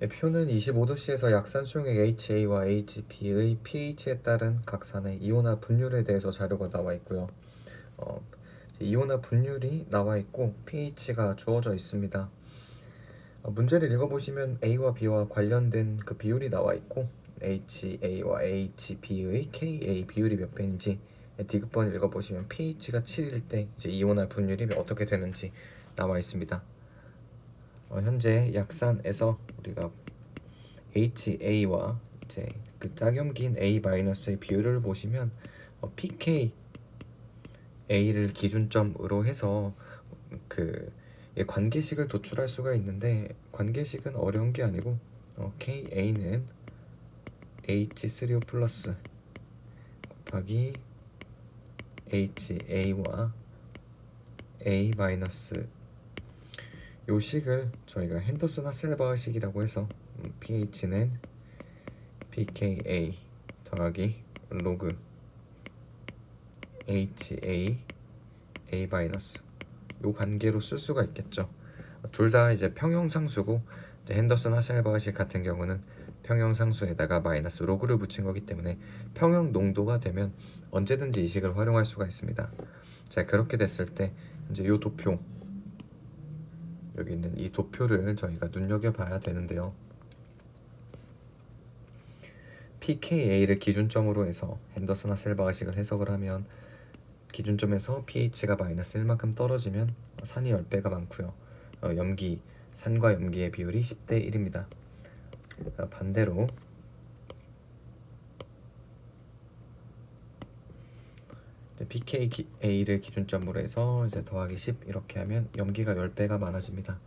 네, 표는 25도씨에서 약산수용액 HA와 HB의 pH에 따른 각 산의 이온화 분율에 대해서 자료가 나와 있고요. 어, 이온화 분율이 나와 있고 pH가 주어져 있습니다. 어, 문제를 읽어보시면 A와 B와 관련된 그 비율이 나와 있고 HA와 HB의 KA 비율이 몇 배인지 디귿번 읽어보시면 pH가 7일 때 이제 이온화 분율이 어떻게 되는지 나와 있습니다. 어, 현재 약산에서 우리가 HA와 이제 그 짝염기인 A-의 비율을 보시면 어, pK A를 기준점으로 해서 그이 관계식을 도출할 수가 있는데 관계식은 어려운 게 아니고 어, KA는 H3O 플러스 곱하기 HA와 A 마이너스 요 식을 저희가 핸더슨 하셀바흐 식이라고 해서 음, pH는 pKa 더하기 로그 HA A 마이너스 요 관계로 쓸 수가 있겠죠. 둘 다 이제 평형상수고 이제 핸더슨 하셀바흐식 같은 경우는 평형상수에다가 마이너스 로그를 붙인 거기 때문에 평형 농도가 되면 언제든지 이 식을 활용할 수가 있습니다. 자 그렇게 됐을 때 이제 요 도표 여기 있는 이 도표를 저희가 눈여겨 봐야 되는데요. pKa를 기준점으로 해서 핸더슨 하셀바흐식을 해석을 하면 기준점에서 pH가 마이너스 1만큼 떨어지면 산이 10배가 많고요. 어, 염기, 산과 염기의 비율이 10대 1입니다. 어, 반대로 pKa를 기준점으로 해서 이제 더하기 10 이렇게 하면 염기가 10배가 많아집니다.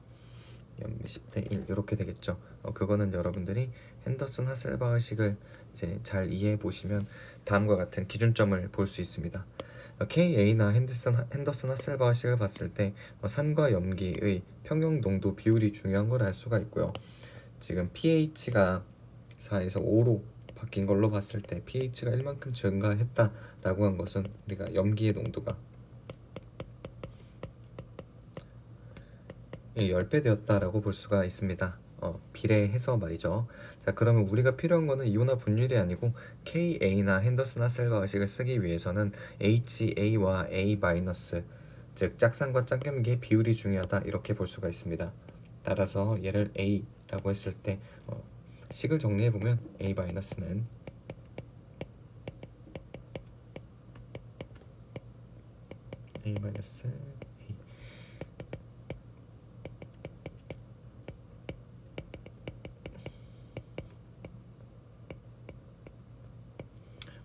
염기 10대 1 이렇게 되겠죠. 어, 그거는 여러분들이 핸더슨 하셀바흐식을 이제 잘 이해해 보시면 다음과 같은 기준점을 볼 수 있습니다. 어, KA나 핸더슨, 핸더슨 하셀바흐식을 봤을 때 어, 산과 염기의 평형 농도 비율이 중요한 걸 알 수가 있고요. 지금 pH가 4에서 5로 바뀐 걸로 봤을 때 pH가 1만큼 증가했다라고 한 것은 우리가 염기의 농도가 10배 되었다라고 볼 수가 있습니다. 어, 비례해서 말이죠. 자, 그러면 우리가 필요한 거는 이온화 분율이 아니고 KA나 핸더슨 하셀바흐식을 쓰기 위해서는 HA와 A 즉 짝산과 짝염기의 비율이 중요하다 이렇게 볼 수가 있습니다. 따라서 얘를 A라고 했을 때 어, 식을 정리해 보면 A 마이너스는 A 마이너스 A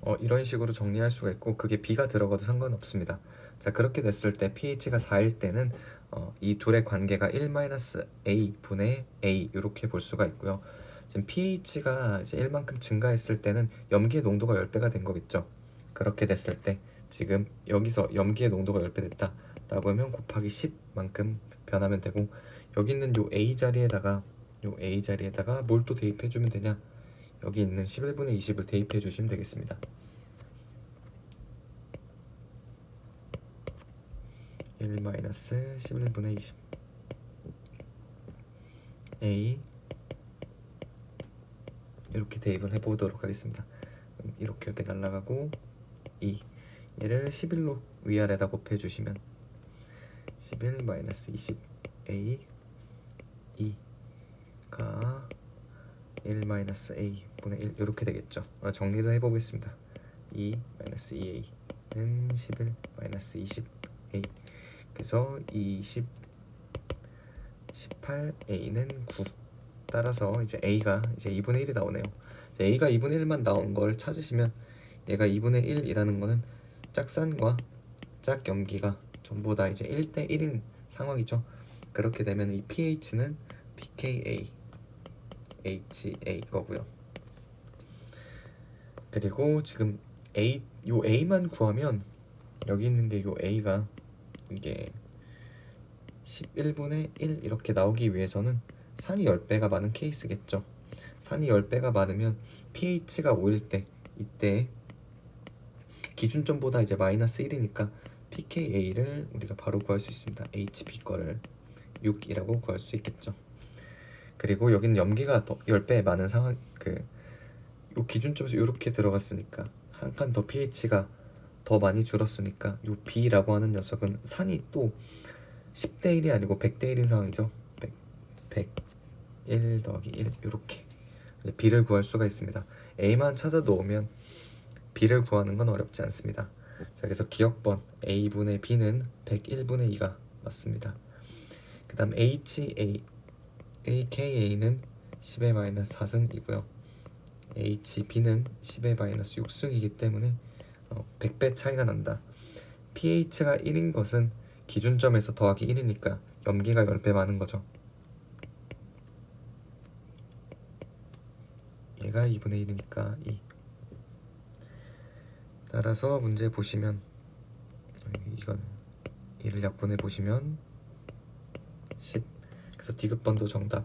어, 이런 식으로 정리할 수가 있고 그게 B가 들어가도 상관없습니다. 자 그렇게 됐을 때 pH가 4일 때는 어, 이 둘의 관계가 1-a 분의 a 이렇게 볼 수가 있고요. 지금 pH가 이제 1만큼 증가했을 때는 염기의 농도가 10배가 된 거겠죠. 그렇게 됐을 때 지금 여기서 염기의 농도가 10배 됐다라고 하면 곱하기 10만큼 변하면 되고 여기 있는 요 a 자리에다가 요 a 자리에다가 뭘 또 대입해 주면 되냐? 여기 있는 11분의 20을 대입해 주시면 되겠습니다. 1 마이너스 11분의 20 A 이렇게 대입을 해보도록 하겠습니다. 이렇게 이렇게 날라가고 2 얘를 11로 위아래다 곱해주시면 11 마이너스 20 A 2가 1 마이너스 A 분의 1 이렇게 되겠죠. 어, 정리를 해보겠습니다. 2 마이너스 2A는 11 마이너스 20 A 그래서 20 18A는 9 따라서 이제 A가 이제 2분의 1이 나오네요. A가 2분의 1만 나온 걸 찾으시면 얘가 2분의 1이라는 거는 짝산과 짝염기가 전부 다 이제 1대 1인 상황이죠. 그렇게 되면 이 pH는 pKa HA 거고요. 그리고 지금 A 요 A만 구하면 여기 있는 게 요 A가 이게 11분의 1 이렇게 나오기 위해서는 산이 10배가 많은 케이스겠죠. 산이 10배가 많으면 pH가 5일 때 이때 기준점보다 이제 마이너스 1이니까 pKa를 우리가 바로 구할 수 있습니다. HB 거를 6이라고 구할 수 있겠죠. 그리고 여기는 염기가 더 10배 많은 상황 그요 기준점에서 이렇게 들어갔으니까 한 칸 더 pH가 더 많이 줄었으니까 요 B라고 하는 녀석은 산이 또 10대 1이 아니고 100대 1인 상황이죠. 100, 100 1 더하기 1 이렇게 B를 구할 수가 있습니다. A만 찾아 놓으면 B를 구하는 건 어렵지 않습니다. 자, 그래서 기억번 A분의 B는 101분의 2가 맞습니다. 그 다음 HA, AKA는 10의 마이너스 4승이고요. HB는 10의 마이너스 6승이기 때문에 어, 100배 차이가 난다. pH가 1인 것은 기준점에서 더하기 1이니까 염기가 10배 많은 거죠. 얘가 2분의 1이니까 2. 따라서 문제 보시면 이건 1을 약분해 보시면 10. 그래서 디귿번도 정답.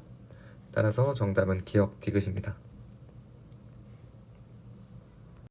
따라서 정답은 기억 디귿입니다.